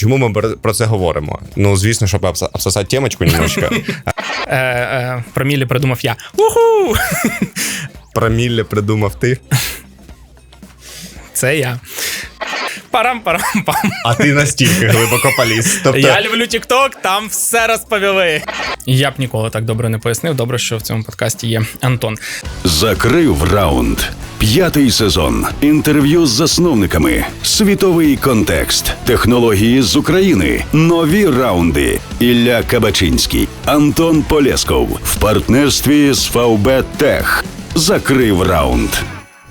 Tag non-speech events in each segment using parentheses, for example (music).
чому ми про- це говоримо? Ну, звісно, щоб обсосати темочку немножко. (laughs) Е, е, про Мілі придумав я. Уху! Про Міллі придумав ти, Це я. Парам-парам-пам. а ти настільки глибоко поліз. Тобто, Я люблю TikTok, там все розповіли. Я б ніколи так добре не пояснив. Добре, що в цьому подкасті є Антон. Закрив раунд. П'ятий сезон. Інтерв'ю з засновниками. Світовий контекст. Технології з України. Нові раунди. Ілля Кабачинський. Антон Полєсков. В партнерстві з VB Тех. Закрив раунд.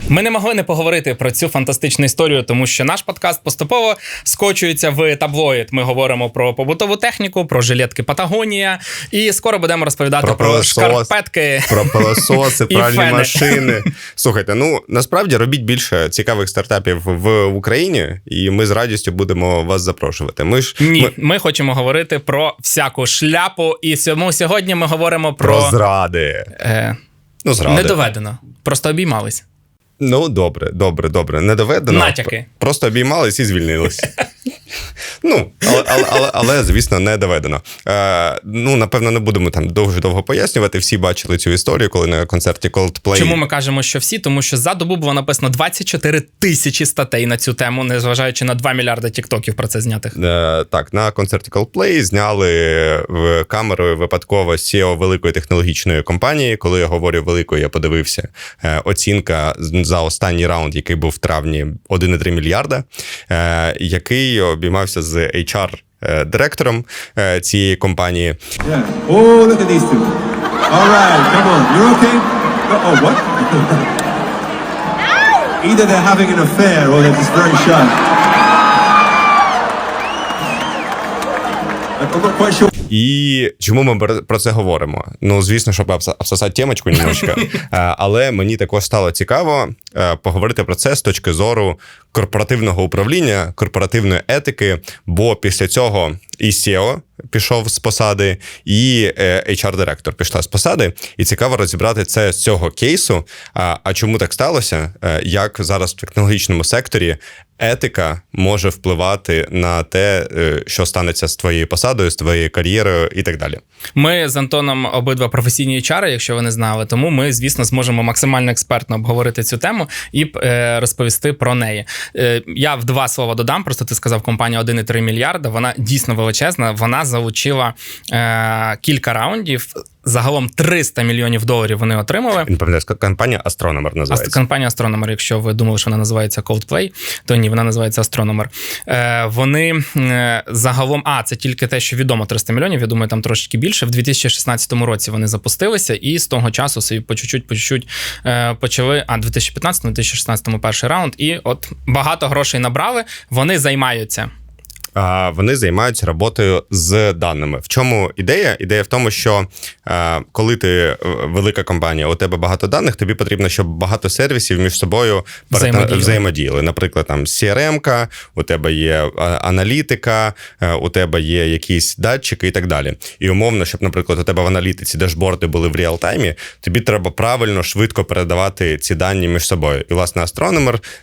Ми не могли не поговорити про цю фантастичну історію, тому що наш подкаст поступово скочується в таблоїд. Ми говоримо про побутову техніку, про жилетки Патагонія, і скоро будемо розповідати Про про, шкарпетки. Про пилососи, (laughs) пральні фени. машини. (laughs) Слухайте, ну насправді робіть більше цікавих стартапів в Україні, і ми з радістю будемо вас запрошувати. Ми ж Ні, ми- ми хочемо говорити про всяку шляпу, і сьому сьогодні ми говоримо про, про зради. Е, Ну, зради. не доведено. Просто обіймались. Ну, добре, добре, добре. Не доведено. Натяки. Просто обіймались і звільнились. (laughs) Ну, але, але, але, але, звісно, не доведено. Е, ну, напевно, не будемо там дуже довго пояснювати. Всі бачили цю історію, коли на концерті Coldplay. Чому ми кажемо, що всі? Тому що за добу було написано 24 тисячі статей на цю тему, незважаючи на 2 мільярди тіктоків про це знятих. Е, так, на концерті Coldplay зняли в камерою випадково SEO великої технологічної компанії. Коли я говорю великої, я подивився. Е, оцінка за останній раунд, який був в травні 1,3 мільярда, е, який обіймався з HR е, директором е, цієї компанії. Yeah. Oh, look at these two. All right, come on. You're okay? Oh, oh, what? Either they're having an affair or they're just very shy. І чому ми про- це говоримо? Ну, звісно, щоб обсосати темочку немножко. (laughs) Але мені також стало цікаво е, поговорити про це з точки зору корпоративного управління, корпоративної етики. Бо після цього і SEO пішов з посади, і е, HR-директор пішла з посади. І цікаво розібрати це з цього кейсу. А, а чому так сталося? Е, Як зараз в технологічному секторі етика може впливати на те, е, що станеться з твоєю посадою, з твоєю кар'єрою і так далі. Ми з Антоном обидва професійні HR, якщо ви не знали, тому ми, звісно, зможемо максимально експертно обговорити цю тему і е, розповісти про неї. Е, я в два слова додам. Просто ти сказав компанія 1,3 мільярда. Вона дійсно величезна. Вона залучила кілька раундів. Загалом 300 мільйонів доларів вони отримали. Він пам'ятає, компанія Astronomer Аст- називається. Компанія Astronomer, якщо ви думали, що вона називається Coldplay, то ні, вона називається Astronomer. Е, вони е, загалом, а це тільки те, що відомо 300 мільйонів. Я думаю, там трошечки більше. В 2016 році вони запустилися, і з того часу собі по чуть-чуть, по чуть-чуть е, почали. А 2015-2016 перший раунд. І от багато грошей набрали. Вони займаються. Вони займаються роботою з даними. В чому ідея? Ідея в тому, що е, коли ти е, велика компанія, у тебе багато даних, тобі потрібно, щоб багато сервісів між собою Взаємодіяли. взаємодіяли. Наприклад, там CRM-ка, у тебе є аналітика, е, у тебе є якісь датчики і так далі. І умовно, щоб, наприклад, у тебе в аналітиці дашборди були в реал-таймі, тобі треба правильно, швидко передавати ці дані між собою. І, власне,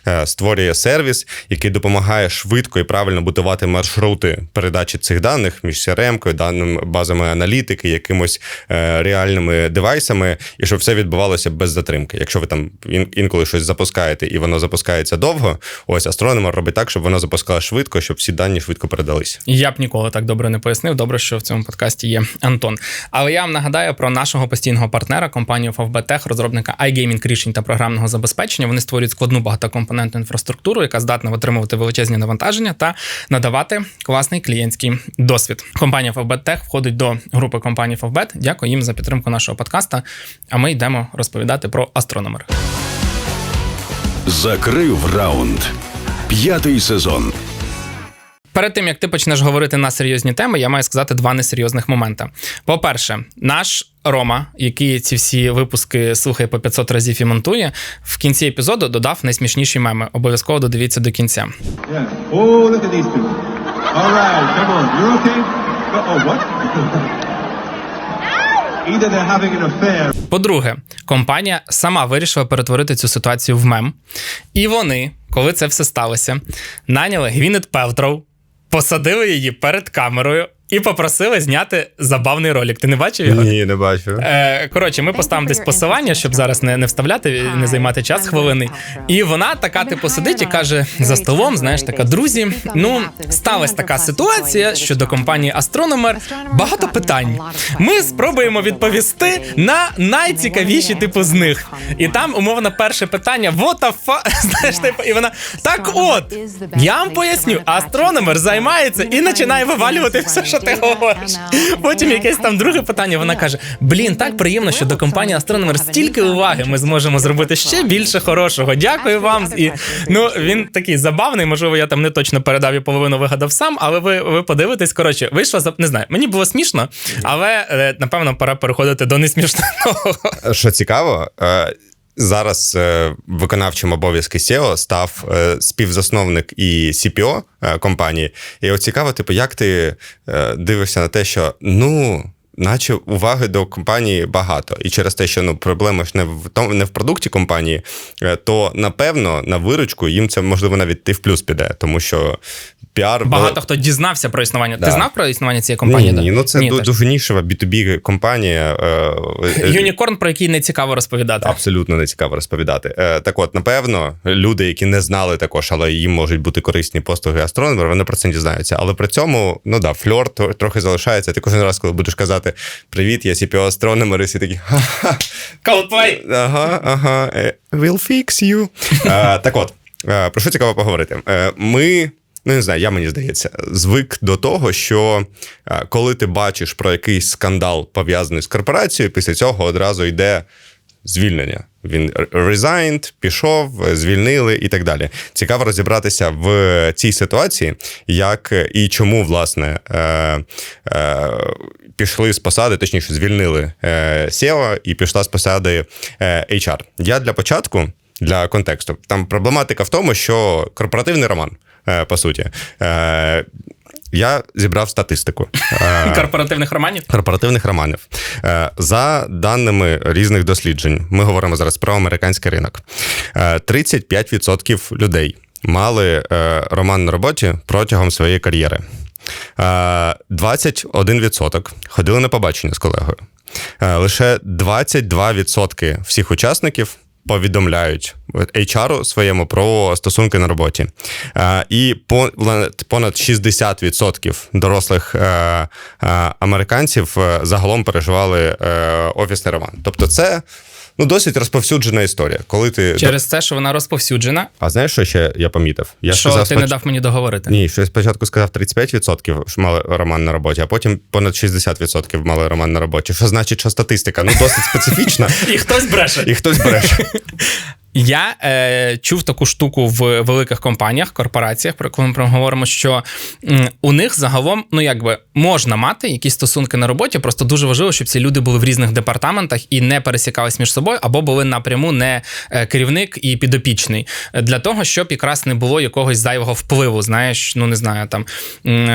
е, створює сервіс, який допомагає швидко і правильно будувати маршрути передачі цих даних між CRM-кою, даними базами аналітики, якимось е, реальними девайсами, і щоб все відбувалося без затримки. Якщо ви там інколи щось запускаєте і воно запускається довго, ось Astronomer робить так, щоб воно запускало швидко, щоб всі дані швидко передались. Я б ніколи так добре не пояснив. Добре, що в цьому подкасті є Антон. Але я вам нагадаю про нашого постійного партнера, компанію FFBTech, розробника iGaming рішень та програмного забезпечення. Вони створюють складну багатокомпонентну інфраструктуру, яка здатна витримувати величезні навантаження та надавати класний клієнтський досвід. Компанія FFBTech входить до групи компанії FFBet. Дякую їм за підтримку нашого подкаста. А ми йдемо розповідати про астрономер. Закрив раунд. П'ятий сезон. Перед тим як ти почнеш говорити на серйозні теми, я маю сказати два несерйозних моменти. По-перше, наш Рома, який ці всі випуски слухає по 500 разів і монтує, в кінці епізоду додав найсмішніші меми. Обов'язково додивіться до кінця. Yeah. Oh, look at these. All right, come on. You're okay? Oh, oh, what? (laughs) Either they're having an affair По-друге, компанія сама вирішила перетворити цю ситуацію в мем. І вони, коли це все сталося, наняли Гвінет Пелтроу, посадили її перед камерою і попросили зняти забавний ролик. Ти не бачив його? Ні, не бачу. Е, коротше, ми поставимо десь посилання, щоб зараз не, не вставляти, не займати час хвилини. І вона така, типу, сидить і каже за столом: знаєш, така друзі. Ну сталася така ситуація щодо компанії Astronomer. Багато питань. Ми спробуємо відповісти на найцікавіші, типу, з них. І там, умовно, перше питання: what the fuck? (laughs) Знаєш, типу, і вона так от. Я вам поясню, астрономер займається і починає вивалювати все, що ти говориш. Потім якесь там друге питання. Вона каже: Блін, так приємно, що до компанії Astronomer стільки уваги ми зможемо зробити ще більше хорошого. Дякую вам. І ну він такий забавний. Можливо, я там не точно передав і половину вигадав сам, але ви, ви подивитесь. Коротше, вийшло за не знаю. Мені було смішно, але е, напевно пора переходити до несмішного. Що цікаво, е, зараз е, виконавчим обов'язки SEO став е, співзасновник і CPO е, компанії. І от цікаво, типу, як ти дивишся на те, що ну. Наче уваги до компанії багато, і через те, що ну проблема ж не в тому, не в продукті компанії, е, то напевно на виручку їм це можливо навіть ти в плюс піде, тому що піар Багато хто дізнався про існування. Да. Ти знав про існування цієї компанії? ні, ні, ну це Ні, ду- так. дуже нішева B2B компанія. е, е, Юнікорн, про який не цікаво розповідати. Абсолютно не цікаво розповідати. Так от, напевно, люди, які не знали також, але їм можуть бути корисні послуги астрономера, вони про це не дізнаються. Але при цьому, ну да, фльор трохи залишається. Ти кожен раз, коли будеш казати Привіт, я CPO астрономер, і всі такі ха-ха. Coldplay. Ага, ага. е, We'll fix you. А, так от, е, про що цікаво поговорити? Е, Ми. Ну, не знаю, я мені здається, звик до того, що коли ти бачиш про якийсь скандал пов'язаний з корпорацією, після цього одразу йде звільнення. Він resigned, пішов, звільнили і так далі. Цікаво розібратися в цій ситуації, як і чому, власне, е, е, пішли з посади, точніше, звільнили е, SEO і пішла з посади е, HR. Я для початку. Для контексту там проблематика в тому, що корпоративний роман, е, по суті, е, я зібрав статистику. (laughs) Е, Корпоративних романів. корпоративних романів. Е, За даними різних досліджень, ми говоримо зараз про американський ринок. Е, 35% людей мали е, роман на роботі протягом своєї кар'єри. Е, 21% ходили на побачення з колегою. Е, Лише 22% всіх учасників. Повідомляють HR своєму про стосунки на роботі. Е, І понад понад 60% дорослих е, е, американців загалом переживали офісний роман. Тобто, це ну, досить розповсюджена історія. Коли ти Через те, що вона розповсюджена, а знаєш, що ще я помітив? Я що ти споч- не дав мені договорити. Ні, що я спочатку сказав 35% що мали роман на роботі, а потім понад 60% мали роман на роботі. Що значить, що статистика? Ну досить специфічна, (laughs) І хтось бреше. і хтось бреше. (laughs) Я е, чув таку штуку в великих компаніях, корпораціях, про яку ми проговоримо, що у них загалом, ну якби можна мати якісь стосунки на роботі, просто дуже важливо, щоб ці люди були в різних департаментах і не пересікались між собою, або були напряму не е, керівник і підопічний. Е, Для того, щоб якраз не було якогось зайвого впливу. Знаєш, ну не знаю, там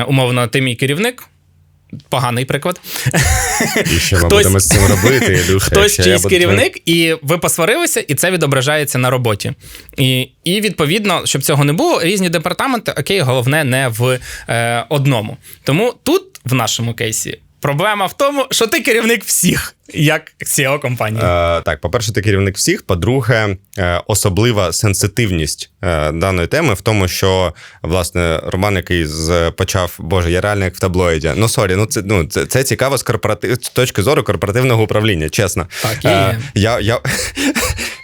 умовно, ти мій керівник. Поганий приклад. І що ми Хтось- будемо з цим робити? Ілюша, Хтось чийсь буду- керівник, і ви посварилися, і це відображається на роботі. І, і відповідно, щоб цього не було, різні департаменти, окей, головне не в е, одному. Тому тут, в нашому кейсі, проблема в тому, що ти керівник всіх, як CEO компанії. Е, так, по-перше, ти керівник всіх. По-друге, е, особлива сенситивність е, даної теми в тому, що власне Роман, який з почав, боже, я реально як в таблоїді. Ну сорі, ну це ну це, це цікаво з корпоратив з точки зору корпоративного управління. Чесно, Так і. Е, я, я,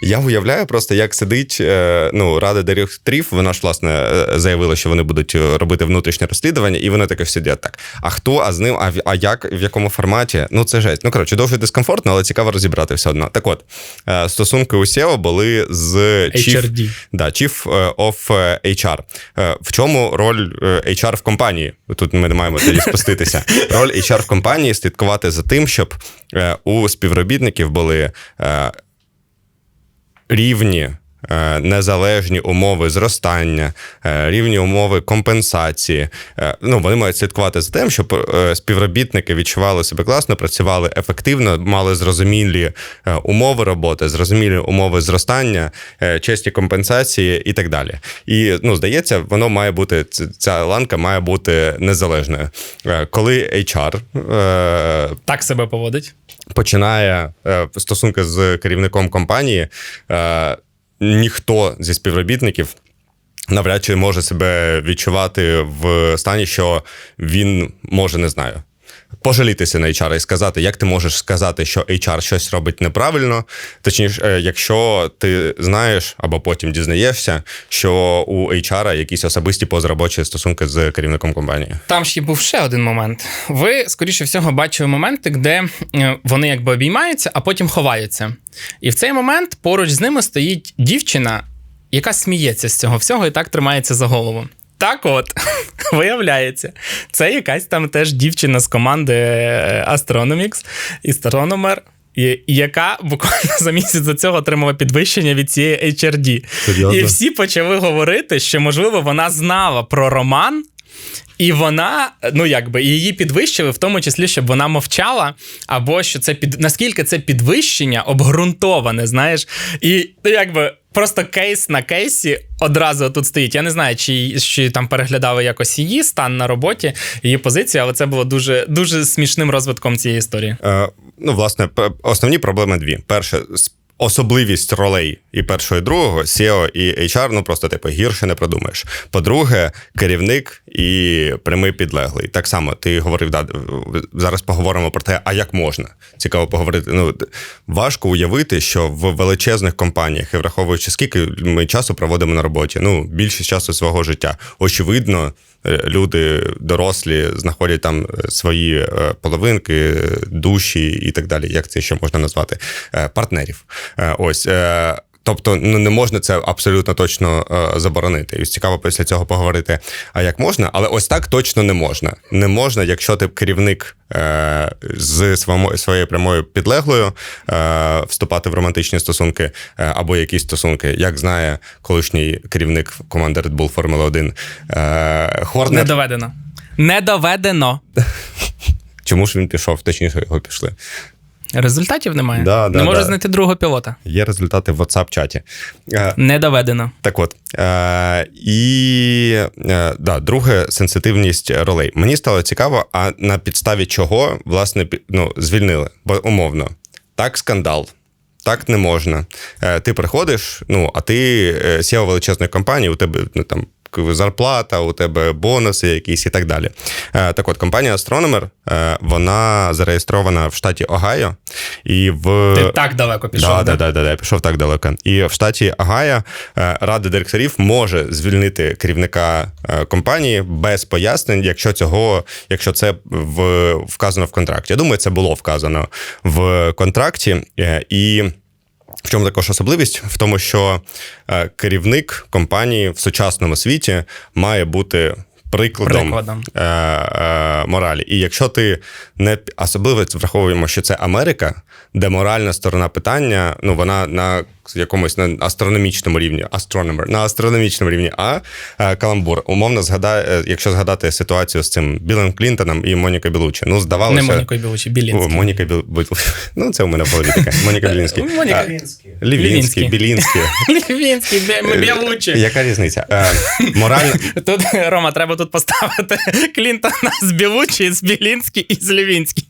я уявляю просто, як сидить е, ну, рада директорів. Вона ж власне е, заявила, що вони будуть е, робити внутрішнє розслідування, і вони таке сидять так. А хто, а з ним, а, а як, в якому форматі? Ну це жесть. Ну коротше, дуже дискомфортно, але цікаво розібрати все одно. Так от, е, стосунки у SEO були з Chief, HRD. Да, Chief of HR. Е, В чому роль HR в компанії? Тут ми не маємо тоді спуститися. (laughs) Роль HR в компанії слідкувати за тим, щоб у співробітників були рівні незалежні умови зростання, е, рівні умови компенсації. Е, Ну, вони мають слідкувати за тим, щоб е, співробітники відчували себе класно, працювали ефективно, мали зрозумілі е, умови роботи, зрозумілі умови зростання, е, чесні компенсації і так далі. І ну, здається, воно має бути ця ланка має бути незалежною. Е, Коли HR е, Так себе поводить. починає е, стосунки з керівником компанії, е, ніхто зі співробітників. Навряд чи може себе відчувати в стані, що він може, не знаю, пожалітися на HR і сказати, як ти можеш сказати, що HR щось робить неправильно. Точніше, е, якщо ти знаєш або потім дізнаєшся, що у HR якісь особисті позаробочі стосунки з керівником компанії. Там ще був ще один момент. Ви, скоріше всього, бачили моменти, де е, вони якби обіймаються, а потім ховаються. І в цей момент поруч з ними стоїть дівчина, яка сміється з цього всього і так тримається за голову. Так от, (laughs) виявляється, це якась там теж дівчина з команди е, Astronomics, астрономер, яка буквально (laughs) за місяць до цього отримала підвищення від цієї HRD. Серйозно? І всі почали говорити, що, можливо, вона знала про роман. І вона, ну якби її підвищили, в тому числі, щоб вона мовчала, або що це під наскільки це підвищення обґрунтоване, знаєш, і ну, якби просто кейс на кейсі одразу тут стоїть. Я не знаю, чи, чи там переглядали якось її стан на роботі, її позицію, але це було дуже дуже смішним розвитком цієї історії. Е, ну, власне, основні проблеми дві. Перше, особливість ролей і першого, і другого, SEO і HR, ну просто типу гірше не продумаєш. По-друге, керівник і прямий підлеглий. Так само ти говорив, да, зараз поговоримо про те, а як можна. Цікаво поговорити. Ну, важко уявити, що в величезних компаніях, і враховуючи, скільки ми часу проводимо на роботі, ну, більшість часу свого життя. Очевидно, люди дорослі знаходять там е, свої е, половинки, е, душі і так далі. Як це ще можна назвати? Е, Партнерів. Е, Ось. Тобто, ну не можна це абсолютно точно е, заборонити. І цікаво після цього поговорити, а як можна, але ось так точно не можна. Не можна, якщо ти керівник е, з своєю, своєю прямою підлеглою е, вступати в романтичні стосунки е, або якісь стосунки, як знає колишній керівник команди Red Bull Формули 1 е, Не доведено. Не доведено. Чому ж він пішов? Точніше, його пішли. Результатів немає. Да, да, не може да. знайти другого пілота. Є результати в WhatsApp-чаті. Е, Не доведено. Так от. Е, і е, да, друге сенситивність ролей. Мені стало цікаво, а на підставі чого, власне, ну, звільнили? Бо умовно, так, скандал. Так не можна. Ти приходиш, ну, а ти CEO величезної компанії, у тебе ну, там зарплата, у тебе бонуси якісь і так далі. Е, так от, компанія Astronomer, е, вона зареєстрована в штаті Огайо. І в... Ти так далеко пішов. Да, да? да, да, да, я пішов так далеко. І в штаті Агая е, рада директорів може звільнити керівника компанії без пояснень, якщо цього, якщо це в, вказано в контракті. Я думаю, це було вказано в контракті. І в чому також особливість? В тому, що е, керівник компанії в сучасному світі має бути прикладом, Прикладом. Е, е, моралі. І якщо ти не особливо враховуємо, що це Америка, де моральна сторона питання, ну вона на якомусь на астрономічному рівні, astronomer, на астрономічному рівні, а е, каламбур. Умовно згадає, е, якщо згадати ситуацію з цим Білим Клінтоном і Моніка Білучі. Ну, здавалося. Не Монікою Білучі, Білінський. Моніка Біл... Ну, це у мене в голові таке. Моніка (laughs) Білінський. Моніка А, Лівінський. Білінський. (laughs) Лівінський, Білучі. Яка різниця? Е, Моральна, (laughs) Тут, Рома, треба тут поставити Клінтона з Білучі, з Білінський і з Лівінський.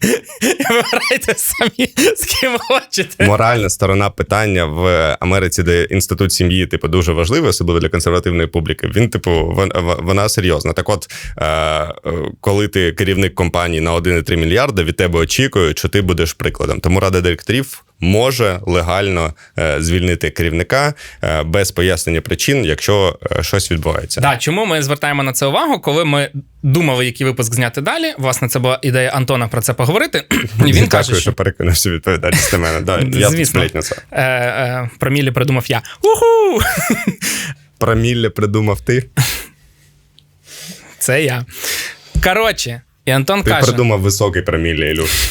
Вибирайте самі, з ким хочете. моральна сторона питання в Америці, де інститут сім'ї, типу, дуже важливий, особливо для консервативної публіки. Він, типу, вон- вона серйозна. Так, от, е, е, коли ти керівник компанії на 1,3 мільярда, від тебе очікують, що ти будеш прикладом. Тому рада директорів. Може легально е, звільнити керівника е, без пояснення причин, якщо е, щось відбувається. Да, чому ми звертаємо на це увагу? Коли ми думали, який випуск зняти далі. Власне, це була ідея Антона про це поговорити. (clears throat) І він Дякую, каже, що що відповідальність на мене. Да, я Звісно. на це. е, е, про Мілі придумав я. Уху! (laughs) Про Мілля придумав ти. Це я. Коротше, і Антон Ти каже: придумав високий про Мілля, Ілюш. (laughs)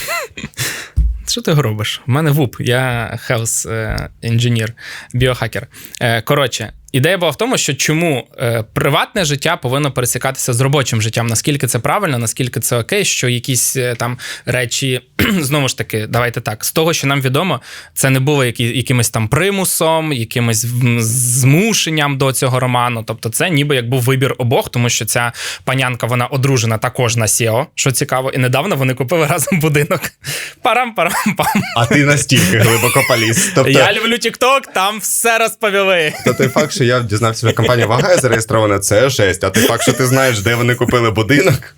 що ти робиш? У мене ВУП, я health інженер, біохакер. Е, Коротше, ідея була в тому, що чому е, приватне життя повинно пересікатися з робочим життям. Наскільки це правильно, наскільки це окей, що якісь е, там речі, (clears throat) знову ж таки, давайте так, з того, що нам відомо, це не було які, якимось там примусом, якимось змушенням до цього роману. Тобто, це ніби як був вибір обох, тому що ця панянка вона одружена також на SEO, що цікаво, і недавно вони купили разом будинок. (laughs) Парам-парам-пам. А ти настільки глибоко поліз. Тобто, Я люблю TikTok, там все розповіли. то той факт, що я дізнався, що компанія Вагає зареєстрована, це жесть. А той факт, що ти знаєш, де вони купили будинок,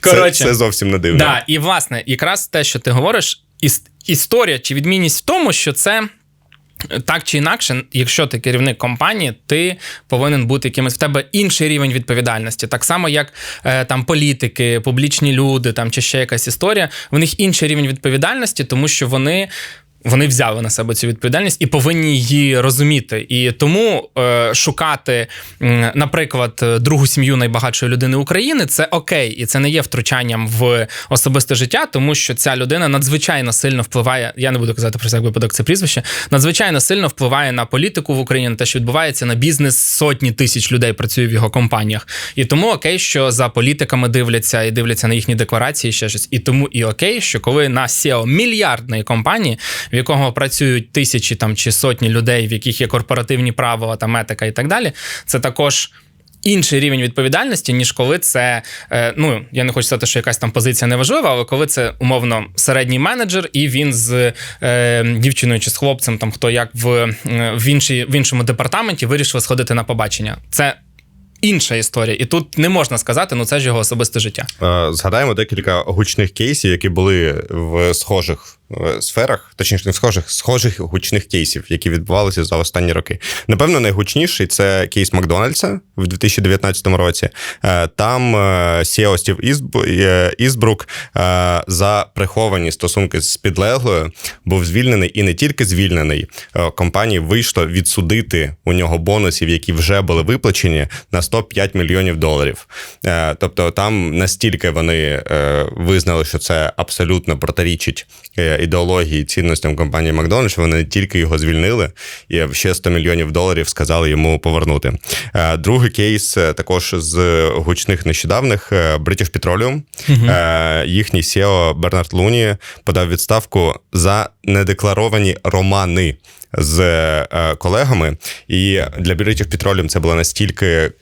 Коротше. це, це зовсім не дивно. Да, і власне, якраз те, що ти говориш, іс- історія чи відмінність в тому, що це. Так чи інакше, якщо ти керівник компанії, ти повинен бути якимось в тебе інший рівень відповідальності. Так само, як е, там політики, публічні люди, там чи ще якась історія. В них інший рівень відповідальності, тому що вони. Вони взяли на себе цю відповідальність і повинні її розуміти. І тому е, шукати, наприклад, другу сім'ю найбагатшої людини України це окей, і це не є втручанням в особисте життя, тому що ця людина надзвичайно сильно впливає. Я не буду казати про всяк випадок це прізвище, надзвичайно сильно впливає на політику в Україні, на те, що відбувається на бізнес. Сотні тисяч людей працює в його компаніях. І тому окей, що за політиками дивляться і дивляться на їхні декларації, ще щось. І тому і окей, що коли на SEO мільярдної компанії, в якого працюють тисячі там чи сотні людей, в яких є корпоративні правила, там етика і так далі, це також. Інший рівень відповідальності, ніж коли це, е, ну я не хочу сказати, що якась там позиція неважлива, але коли це умовно середній менеджер, і він з е, дівчиною чи з хлопцем, там хто як в, е, в, іншій, в іншому департаменті вирішили сходити на побачення. Це інша історія, і тут не можна сказати, ну це ж його особисте життя. Е, Згадаємо декілька гучних кейсів, які були в схожих сферах, точніше, не схожих, схожих гучних кейсів, які відбувалися за останні роки. Напевно, найгучніший це кейс Макдональдса в 2019 році. Е, Там е, CEO Стів е, Ізбрук е, за приховані стосунки з підлеглою був звільнений і не тільки звільнений. Е, Компанії вийшло відсудити у нього бонусів, які вже були виплачені на 105 мільйонів доларів. Е, Тобто там настільки вони е, визнали, що це абсолютно протирічить е, ідеології цінностям компанії Макдональдс, що вони не тільки його звільнили, і ще 100 мільйонів доларів сказали йому повернути. Е, Другий кейс е, також з гучних нещодавних е, British Petroleum. Е, Їхній CEO Бернард Луні подав відставку за недекларовані романи з е, колегами. І для British Petroleum це була настільки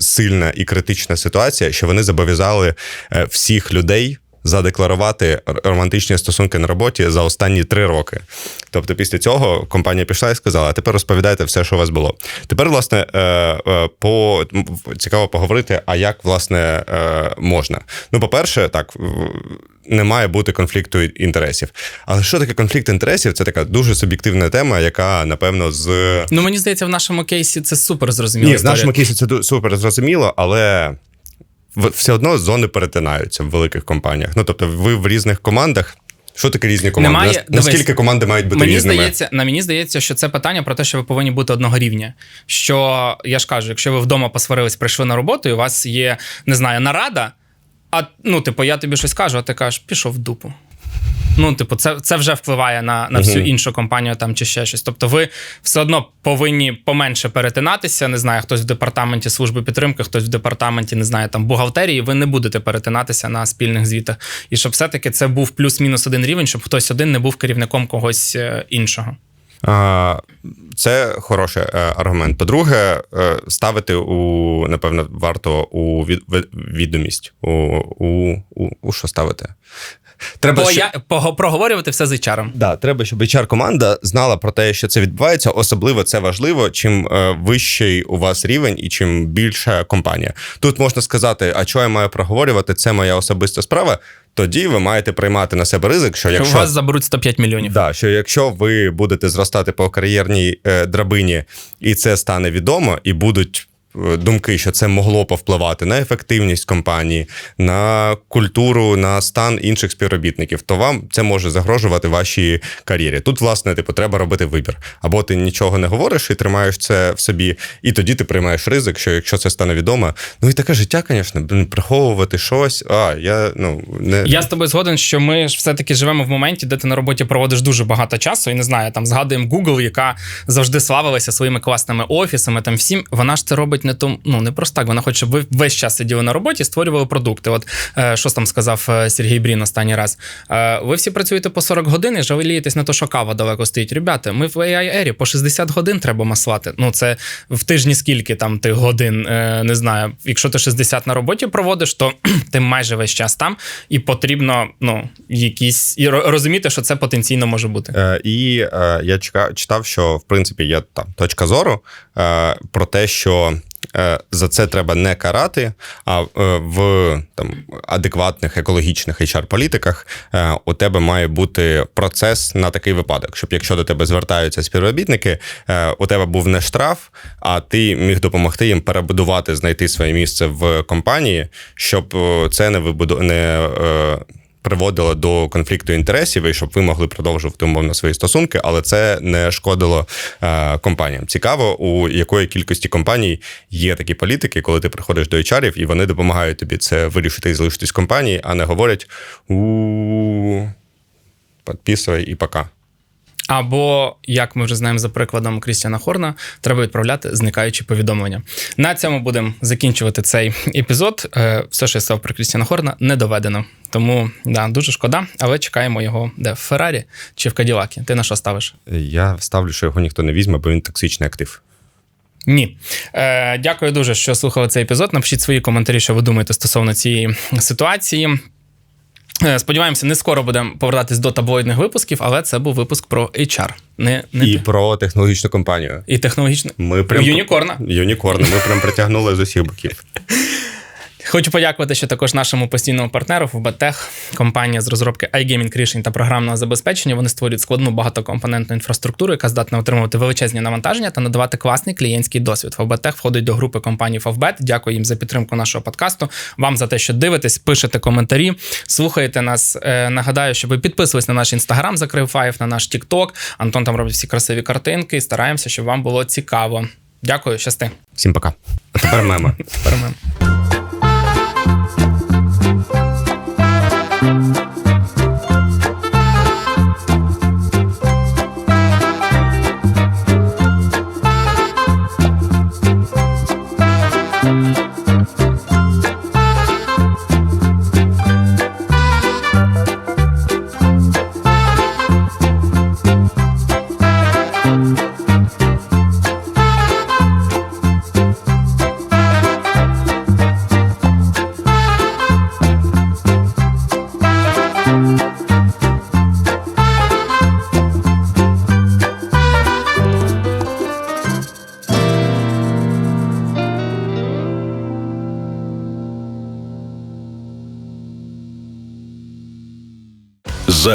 сильна і критична ситуація, що вони зобов'язали всіх людей. Задекларувати романтичні стосунки на роботі за останні три роки. Тобто, після цього компанія пішла і сказала: а тепер розповідайте все, що у вас було. Тепер, власне, е, е, по цікаво поговорити, а як власне е, можна. Ну, по-перше, так. Не має бути конфлікту інтересів. Але що таке конфлікт інтересів? Це така дуже суб'єктивна тема, яка, напевно, з Ну мені здається, в нашому кейсі це супер зрозуміло. ні, в нашому кейсі це супер зрозуміло, але все одно зони перетинаються в великих компаніях. Ну тобто, ви в різних командах. Що таке різні команди? Немає- Наскільки дивись, команди мають бути мені різними? здається, на мені здається, що це питання про те, що ви повинні бути одного рівня. Що я ж кажу, якщо ви вдома посварились, прийшли на роботу, і у вас є, не знаю, нарада. А ну, типу, я тобі щось кажу, а ти кажеш, пішов в дупу. Ну, типу, це, це вже впливає на, на всю іншу компанію там чи ще щось. Тобто, ви все одно повинні поменше перетинатися. Не знаю, хтось в департаменті служби підтримки, хтось в департаменті, не знаю, там бухгалтерії. Ви не будете перетинатися на спільних звітах. І щоб все-таки це був плюс-мінус один рівень, щоб хтось один не був керівником когось е, іншого. Це хороший е, аргумент. По-друге, е, ставити у напевно варто у відомість. У, у, у, у що ставити? Треба Бо що- я пого- проговорювати все з HR. Да, треба, щоб HR-команда знала про те, що це відбувається. Особливо це важливо, чим е, вищий у вас рівень і чим більша компанія. Тут можна сказати, а що я маю проговорювати, це моя особиста справа. Тоді ви маєте приймати на себе ризик, що Що якщо у вас заберуть 105 мільйонів. Да, що якщо ви будете зростати по кар'єрній е, драбині, і це стане відомо, і будуть думки, що це могло повпливати на ефективність компанії, на культуру, на стан інших співробітників, то вам це може загрожувати вашій кар'єрі. Тут, власне, типу, треба робити вибір. Або ти нічого не говориш і тримаєш це в собі, і тоді ти приймаєш ризик, що якщо це стане відомо, ну і таке життя, звісно, приховувати щось. А я ну не Я з тобою згоден, що ми ж все-таки живемо в моменті, де ти на роботі проводиш дуже багато часу, і не знаю, там згадуємо Google, яка завжди славилася своїми класними офісами. Там всім вона ж це робить не тому, ну не просто так. Вона хоче, ви весь час сиділи на роботі, створювали продукти. От е, що там сказав е, Сергій Брін останній раз. Е, ви всі працюєте по 40 годин і жалієтесь на те, що кава далеко стоїть. Ребята, ми в AI ері по 60 годин треба маслати. Ну це в тижні скільки там тих годин, не знаю. Якщо ти 60 на роботі проводиш, то (clears throat) ти майже весь час там, і потрібно ну якісь і розуміти, що це потенційно може бути. Е, і е, я читав, що в принципі є там точка зору про те, що. Е, За це треба не карати, а е, в там адекватних екологічних HR-політиках е, у тебе має бути процес на такий випадок, щоб якщо до тебе звертаються співробітники, у тебе був не штраф, а ти міг допомогти їм перебудувати, знайти своє місце в компанії, щоб це не вибуду не. Приводило до конфлікту інтересів, і щоб ви могли продовжувати умовно свої стосунки, але це не шкодило е, компаніям. Цікаво, у якої кількості компаній є такі політики, коли ти приходиш до HR-ів, і вони допомагають тобі це вирішити і залишитись в компанії, а не говорять у підписуй і пока. Або, як ми вже знаємо за прикладом Крістіана Хорна, треба відправляти зникаючі повідомлення. На цьому будемо закінчувати цей епізод. Е, Все, що я сказав про Крістіана Хорна, не доведено. Тому да, дуже шкода, але чекаємо його де в Феррарі чи в Каділакі. Ти на що ставиш? Я ставлю, що його ніхто не візьме, бо він токсичний актив. Ні. Е, дякую дуже, що слухали цей епізод. Напишіть свої коментарі, що ви думаєте стосовно цієї ситуації. Е, Сподіваємося, не скоро будемо повертатись до таблоїдних випусків, але це був випуск про HR. Не, не І про технологічну компанію. і технологічно. Ми прям Юнікорна. Юнікорна. Ми прям притягнули з усіх боків. (laughs) Хочу подякувати ще також нашому постійному партнеру FBTech, компанія з розробки iGaming рішень та програмного забезпечення. Вони створюють складну багатокомпонентну інфраструктуру, яка здатна отримувати величезні навантаження та надавати класний клієнтський досвід. FBTech входить до групи компаній Favbet. Дякую їм за підтримку нашого подкасту. Вам за те, що дивитесь, пишете коментарі, слухаєте нас. Е, Нагадаю, щоб ви підписувались на наш інстаграм, закрив файв, на наш TikTok. Антон там робить всі красиві картинки. Стараємося, щоб вам було цікаво. Дякую, щасти. Всім пока. А тепер мема.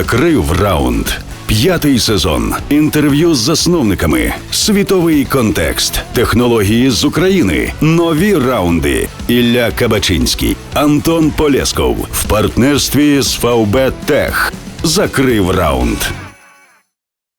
Закрив раунд. П'ятий сезон. Інтерв'ю з засновниками. Світовий контекст. Технології з України. Нові раунди. Ілля Кабачинський. Антон Полєсков. В партнерстві з ФАУБ Тех. Закрив раунд.